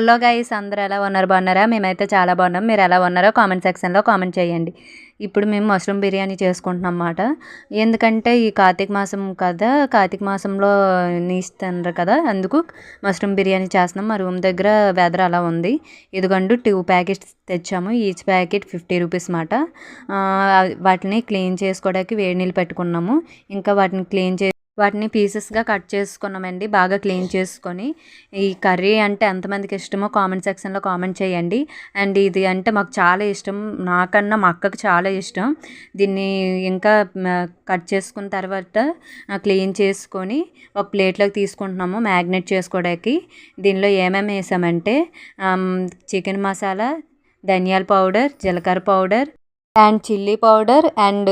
Hello guys అందరూ ఎలా ఉన్నారు? బాగున్నారా? మేమైతే చాలా బాగున్నాం. మీరు ఎలా ఉన్నారో కామెంట్ సెక్షన్లో కామెంట్ చేయండి. ఇప్పుడు మేము మష్రూమ్ బిర్యానీ చేసుకుంటున్నాం అన్నమాట. ఎందుకంటే ఈ కార్తీక మాసం కదా కార్తీక మాసంలో నీస్తున్నారు కదా అందుకు మష్రూమ్ బిర్యానీ చేస్తున్నాం. మా రూమ్ దగ్గర వెదర్ అలా ఉంది. ఇదిగండు టూ ప్యాకెట్స్ తెచ్చాము. ఈచ్ ప్యాకెట్ ఫిఫ్టీ రూపీస్ మాట వాటిని క్లీన్ చేసుకోవడానికి వేడి నీళ్ళు పెట్టుకున్నాము. ఇంకా వాటిని క్లీన్ చే వాటిని పీసెస్గా కట్ చేసుకున్నామండి. బాగా క్లీన్ చేసుకొని. ఈ కర్రీ అంటే ఎంతమందికి ఇష్టమో కామెంట్ సెక్షన్లో కామెంట్ చేయండి. అండ్ ఇది అంటే మాకు చాలా ఇష్టం. నాకన్నా మా అక్కకు చాలా ఇష్టం. దీన్ని ఇంకా కట్ చేసుకున్న తర్వాత క్లీన్ చేసుకొని ఒక ప్లేట్లోకి తీసుకుంటున్నాము మ్యాగ్నెట్ చేసుకోవడానికి. దీనిలో ఏమేమి వేసామంటే చికెన్ మసాలా ధనియాల పౌడర్ జీలకర్ర powder and chilli powder and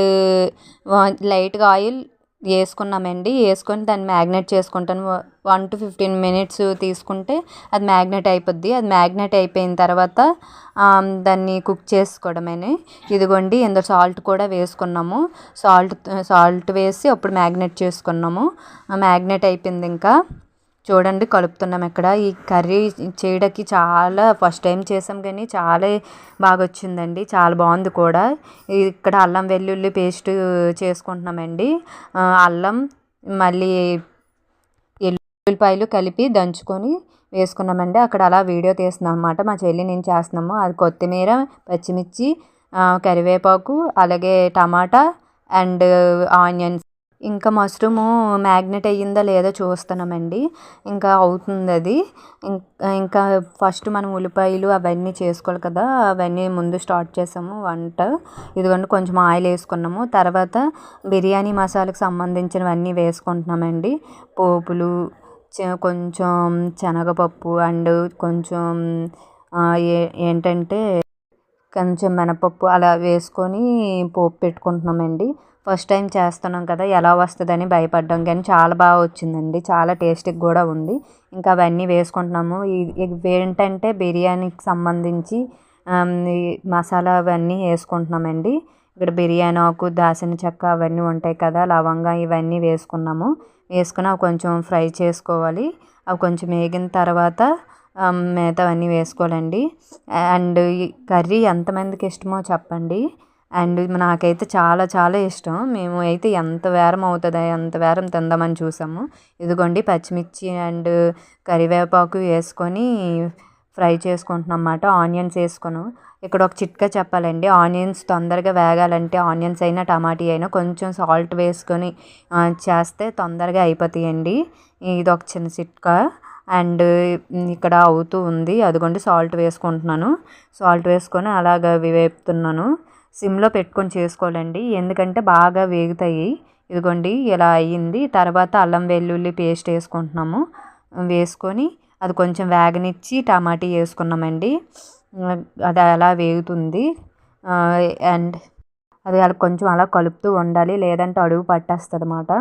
లైట్గా ఆయిల్ వేసుకున్నామండి. వేసుకొని దాన్ని మ్యాగ్నెట్ చేసుకుంటాను. వన్ టు ఫిఫ్టీన్ మినిట్స్ తీసుకుంటే అది మ్యాగ్నెట్ అయిపోద్ది. అది మ్యాగ్నెట్ అయిపోయిన తర్వాత దాన్ని కుక్ చేసుకోవడమే ఇదిగోండి ఇందులో సాల్ట్ కూడా వేసుకున్నాము. సాల్ట్ సాల్ట్ వేసి అప్పుడు మ్యాగ్నెట్ చేసుకున్నాము. మ్యాగ్నెట్ అయిపోయింది ఇంకా. చూడండి కలుపుతున్నాం ఇక్కడ ఈ కర్రీ చేయడానికి చాలా ఫస్ట్ టైం చేసాం కానీ చాలా బాగా వచ్చిందండి చాలా బాగుంది కూడా. ఇక్కడ అల్లం వెల్లుల్లి పేస్ట్ చేసుకుంటున్నామండి. అల్లం మళ్ళీ ఎల్లుల్లిపాయలు కలిపి దంచుకొని వేసుకున్నామండి. అక్కడ అలా వీడియో తీస్తున్నాం అనమాట మా చెల్లి నేను చేస్తున్నాము. అది కొత్తిమీర పచ్చిమిర్చి కరివేపాకు అలాగే టమాటా అండ్ ఆనియన్స్. ఇంకా మష్రూము మ్యాగ్నెట్ అయ్యిందా లేదా చూస్తున్నామండి. ఇంకా అవుతుంది అది ఇంకా ఫస్ట్ మనం ఉల్లిపాయలు అవన్నీ చేసుకోవాలి కదా అవన్నీ ముందు స్టార్ట్ చేసాము వంట. ఇదిగోండి కొంచెం ఆయిల్ వేసుకున్నాము. తర్వాత బిర్యానీ మసాలకు సంబంధించినవన్నీ వేసుకుంటున్నామండి. పోపులు కొంచెం శనగపప్పు అండ్ కొంచెం ఏ ఏంటంటే కొంచెం మినపప్పు అలా వేసుకొని పోపు పెట్టుకుంటున్నామండి. ఫస్ట్ టైం చేస్తున్నాం కదా ఎలా వస్తుందని భయపడ్డాం కానీ చాలా బాగా వచ్చిందండి. చాలా టేస్టీగా కూడా ఉంది. ఇంకా అవన్నీ వేసుకుంటున్నాము. ఇవి ఏంటంటే బిర్యానీకి సంబంధించి మసాలా అవన్నీ వేసుకుంటున్నామండి. ఇక్కడ బిర్యానీ ఆకు దాసిన చెక్క అవన్నీ ఉంటాయి కదా లవంగా ఇవన్నీ వేసుకున్నాము. వేసుకుని అవి కొంచెం ఫ్రై చేసుకోవాలి. అవి కొంచెం వేగిన తర్వాత మిగతావన్నీ వేసుకోవాలండి. అండ్ ఈ కర్రీ ఎంతమందికి ఇష్టమో చెప్పండి. అండ్ నాకైతే చాలా చాలా ఇష్టం. మేము అయితే ఎంత వేరం అవుతుందా ఎంత వేరం తిందామని చూసాము. ఇదిగోండి పచ్చిమిర్చి అండ్ కరివేపాకు వేసుకొని ఫ్రై చేసుకుంటున్నాం అన్నమాట. ఆనియన్స్ వేసుకున్నాం. ఇక్కడ ఒక చిట్కా చెప్పాలండి. ఆనియన్స్ తొందరగా వేగాలంటే ఆనియన్స్ అయినా టమాటీ అయినా కొంచెం సాల్ట్ వేసుకొని చేస్తే తొందరగా అయిపోతాయండి. ఇది ఒక చిన్న చిట్కా. అండ్ ఇక్కడ అవుతూ ఉంది. అదిగోండి సాల్ట్ వేసుకుంటున్నాను. సాల్ట్ వేసుకొని అలాగ వేపుతున్నాను. సిమ్లో పెట్టుకొని చేసుకోవాలండి. ఎందుకంటే బాగా వేగుతాయి. ఇదిగోండి ఇలా అయ్యింది. తర్వాత అల్లం వెల్లుల్లి పేస్ట్ వేసుకుంటున్నాము. వేసుకొని అది కొంచెం వేగనిచ్చి టమాటీ వేసుకున్నామండి. అది అలా వేగుతుంది. అండ్ అది అలా కొంచెం అలా కలుపుతూ ఉండాలి. లేదంటే అడుగు పట్టేస్తుంది అన్నమాట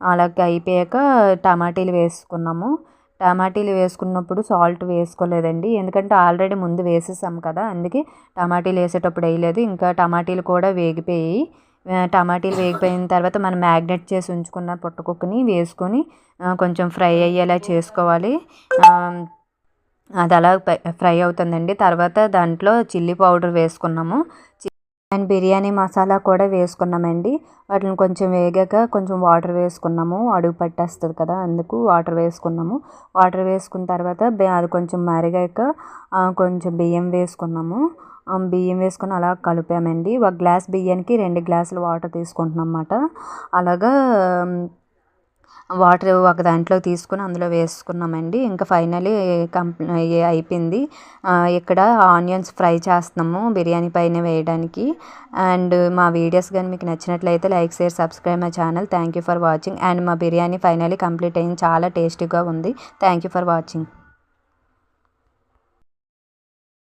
అలాగే అయిపోయాక టమాటీలు వేసుకున్నాము. టమాటీలు వేసుకున్నప్పుడు సాల్ట్ వేసుకోలేదండి. ఎందుకంటే ఆల్రెడీ ముందు వేసేసాం కదా అందుకే టమాటీలు వేసేటప్పుడు వేయలేదు. ఇంకా టమాటీలు కూడా వేగిపోయి టమాటీలు వేగిపోయిన తర్వాత మనం మ్యాగ్నెట్ చేసి ఉంచుకున్న పుట్టకుక్కని వేసుకొని కొంచెం ఫ్రై అయ్యేలా చేసుకోవాలి. అది అలా ఫ్రై అవుతుందండి. తర్వాత దాంట్లో చిల్లీ పౌడర్ వేసుకున్నాము. అండ్ బిర్యానీ మసాలా కూడా వేసుకున్నామండి. వాటిని కొంచెం వేగాక కొంచెం వాటర్ వేసుకున్నాము. అడుగు పట్టేస్తుంది కదా అందుకు వాటర్ వేసుకున్నాము. వాటర్ వేసుకున్న తర్వాత అది కొంచెం మరిగాక కొంచెం బియ్యం వేసుకున్నాము. బియ్యం వేసుకొని అలా కలిపామండి. ఒక గ్లాస్ బియ్యానికి రెండు గ్లాసులు వాటర్ తీసుకుంటున్నాం అన్నమాట. అలాగా వాటర్ ఒక దాంట్లో తీసుకుని అందులో వేసుకున్నామండి. ఇంకా ఫైనలీ కంప్ అయిపోయింది. ఇక్కడ ఆనియన్స్ ఫ్రై చేస్తున్నాము బిర్యానీ పైన వేయడానికి. అండ్ మా వీడియోస్ కానీ మీకు నచ్చినట్లయితే like share subscribe my channel. Thank you for watching. And మా బిర్యానీ ఫైనలీ కంప్లీట్ అయింది. చాలా టేస్టీగా ఉంది. Thank you for watching.